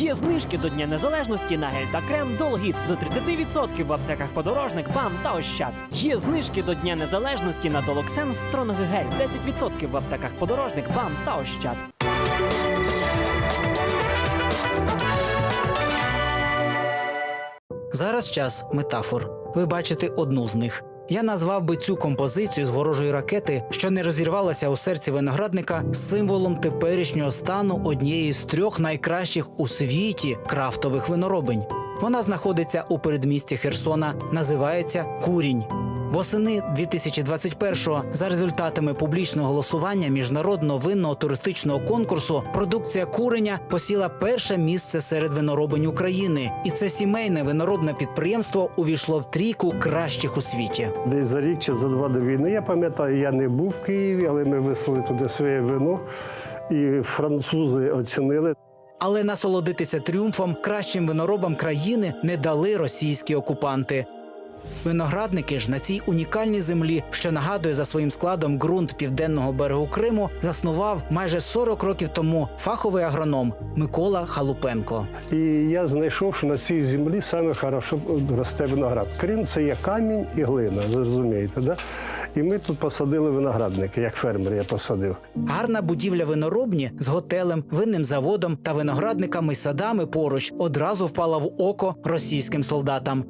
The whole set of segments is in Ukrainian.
Є знижки до Дня Незалежності на гель та крем Долгіт до 30% в аптеках подорожник, БАМ та Ощад. Є знижки до Дня Незалежності на Долоксен Стронг гель 10% в аптеках подорожник, БАМ та Ощад. Зараз час метафор. Ви бачите одну з них. Я назвав би цю композицію з ворожої ракети, що не розірвалася у серці виноградника, символом теперішнього стану однієї з трьох найкращих у світі крафтових виноробень. Вона знаходиться у передмісті Херсона, називається Курінь. Восени 2021-го за результатами публічного голосування міжнародного винного туристичного конкурсу продукція куреня посіла перше місце серед виноробень України, і це сімейне виноробне підприємство увійшло в трійку кращих у світі. Десь за рік чи за два до війни, я пам'ятаю, я не був в Києві, але ми вислали туди своє вино, і французи оцінили. Але насолодитися тріумфом кращим виноробам країни не дали російські окупанти. Виноградники ж на цій унікальній землі, що нагадує за своїм складом ґрунт південного берегу Криму, заснував майже 40 років тому фаховий агроном Микола Халупенко. І я знайшов, що на цій землі саме хорошо росте виноград. Крим це є камінь і глина, розумієте, да? І ми тут посадили виноградники, як фермер я посадив. Гарна будівля виноробні з готелем, винним заводом та виноградниками й садами поруч одразу впала в око російським солдатам.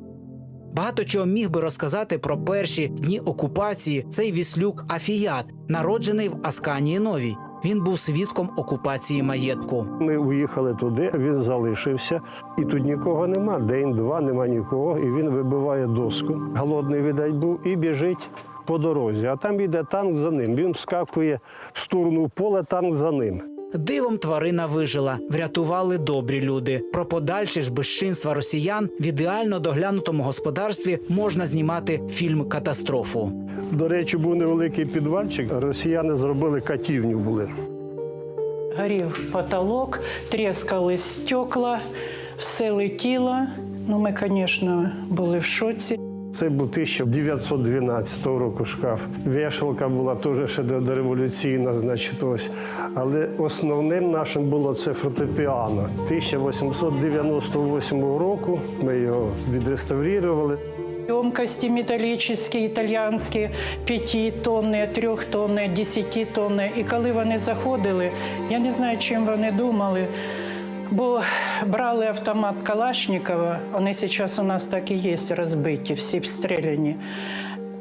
Багато чого міг би розказати про перші дні окупації цей віслюк Афіят, народжений в Асканії Новій. Він був свідком окупації маєтку. Ми уїхали туди, він залишився, і тут нікого нема. День-два, нема нікого. І він вибиває доску. Голодний видать був і біжить по дорозі. А там йде танк за ним. Він вскакує в сторону поля, танк за ним. Дивом тварина вижила, врятували добрі люди. Про подальше ж безчинства росіян в ідеально доглянутому господарстві можна знімати фільм Катастрофу. До речі, був невеликий підвальчик. Росіяни зробили катівню були. Горів потолок, тріскались стекла, все летіло. Ну, ми, звісно, були в шоці. Це був 1912 року шкаф. Вішалка була теж ще до- дореволюційна, значить ось. Але основним нашим було це фортепіано. 1898 року ми його відреставрували. Емкості металічні, італійські, 5 тонни, 3 тонни, 10 тонни. І коли вони заходили, я не знаю, чим вони думали. Бо брали автомат Калашникова, вони зараз у нас так і є розбиті, всі встріляні.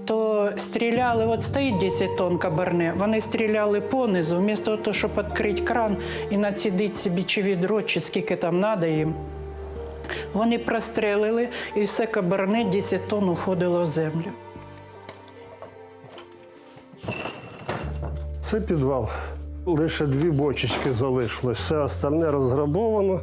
То стріляли, от стоїть 10 тонн кабарне, вони стріляли понизу, вмісто того, щоб відкрити кран і націдити собі чи відро, чи скільки там треба їм. Вони прострелили, і все кабарне 10 тонн уходило в землю. Це підвал. Лише дві бочечки залишилось. Все остальне розграбовано.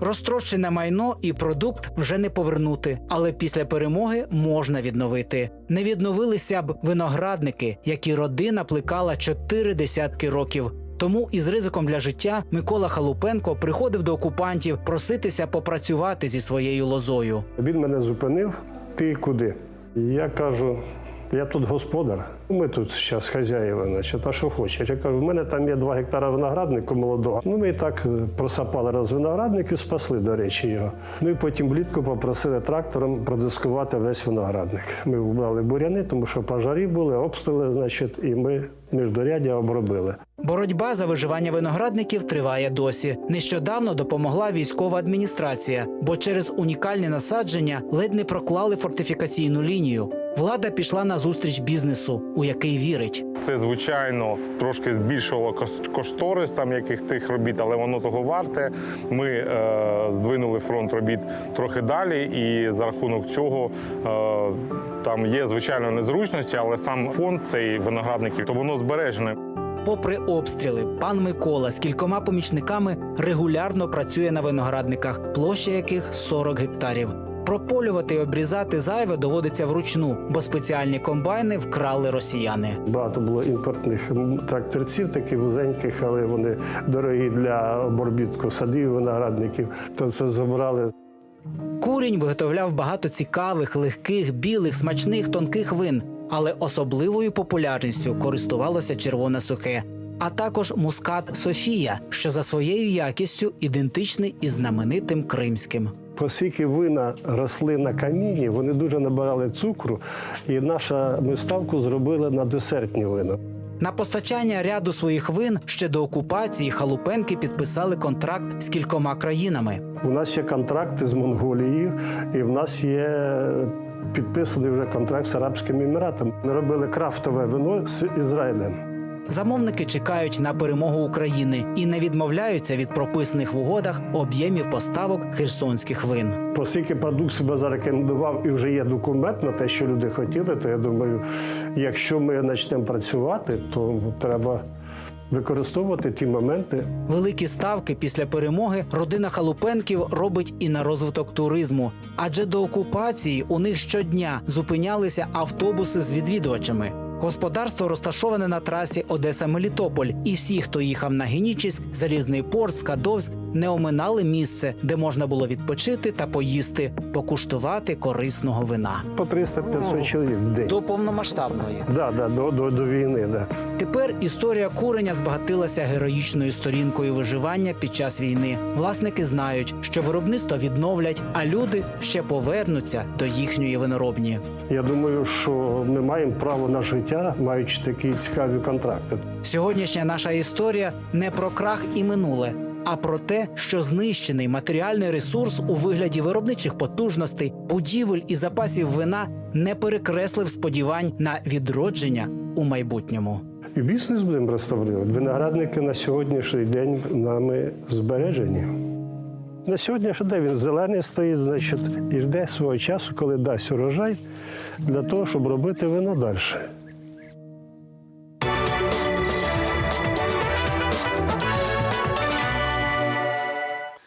Розтрощене майно і продукт вже не повернути, але після перемоги можна відновити. Не відновилися б виноградники, які родина плекала чотири десятки років. Тому із ризиком для життя Микола Халупенко приходив до окупантів проситися попрацювати зі своєю лозою. Він мене зупинив. Ти куди? Я кажу, я тут господар. Ми тут зараз хазяїва, значить, а що хочеш? Я кажу, в мене там є два гектара винограднику молодого. Ну, ми і так е, просапали раз виноградник і спасли, до речі, його. Ну і потім влітку попросили трактором продискувати весь виноградник. Ми вбрали буряни, тому що пожарі були, обстріли, значить, і ми міждорядя обробили. Боротьба за виживання виноградників триває досі. Нещодавно допомогла військова адміністрація, бо через унікальні насадження ледь не проклали фортифікаційну лінію. Влада пішла на зустріч бізнесу, у який вірить. Це звичайно трошки збільшувало кошторис там яких тих робіт, але воно того варте. Ми е, здвинули фронт робіт трохи далі, і за рахунок цього е, там є звичайно незручності, але сам фонд цей виноградників, то воно збережене. Попри обстріли, пан Микола з кількома помічниками регулярно працює на виноградниках, площа яких 40 гектарів. Прополювати і обрізати зайве доводиться вручну, бо спеціальні комбайни вкрали росіяни. Багато було імпортних тракторців, таких вузеньких, але вони дорогі для обробітку садів, виноградників. То це забрали. Курінь виготовляв багато цікавих, легких, білих, смачних, тонких вин, але особливою популярністю користувалося червоне сухе. а також мускат Софія, що за своєю якістю ідентичний із знаменитим кримським. Оскільки вина росли на камінні, вони дуже набирали цукру, і наша ми ставку зробили на десертні вина. На постачання ряду своїх вин ще до окупації халупенки підписали контракт з кількома країнами. У нас є контракти з Монголією, і в нас є підписаний вже контракт з Арабськими Еміратами. Ми робили крафтове вино з Ізраїлем. Замовники чекають на перемогу України і не відмовляються від прописаних в угодах об'ємів поставок херсонських вин. Оскільки продукт себе зарекомендував і вже є документ на те, що люди хотіли, то я думаю, якщо ми почнемо працювати, то треба використовувати ті моменти, Великі ставки після перемоги родина Халупенків робить і на розвиток туризму, адже до окупації у них щодня зупинялися автобуси з відвідувачами. Господарство розташоване на трасі Одеса-Мелітополь, і всі, хто їхав на Генічіськ, Залізний порт, Скадовськ, не оминали місце, де можна було відпочити та поїсти, покуштувати корисного вина. по 300-500 чоловік в день. До повномасштабної Да, да, до, до, до війни. Да. Тепер історія куреня збагатилася героїчною сторінкою виживання під час війни. Власники знають, що виробництво відновлять, а люди ще повернуться до їхньої виноробні. Я думаю, що ми маємо право на життя, маючи такі цікаві контракти. Сьогоднішня наша історія не про крах і минуле, а про те, що знищений матеріальний ресурс у вигляді виробничих потужностей, будівель і запасів вина не перекреслив сподівань на відродження у майбутньому. І бізнес будемо реставрувати. Виноградники на сьогоднішній день нами збережені. На сьогоднішній день він зелений стоїть, значить, і жде свого часу, коли дасть урожай, для того, щоб робити вино далі.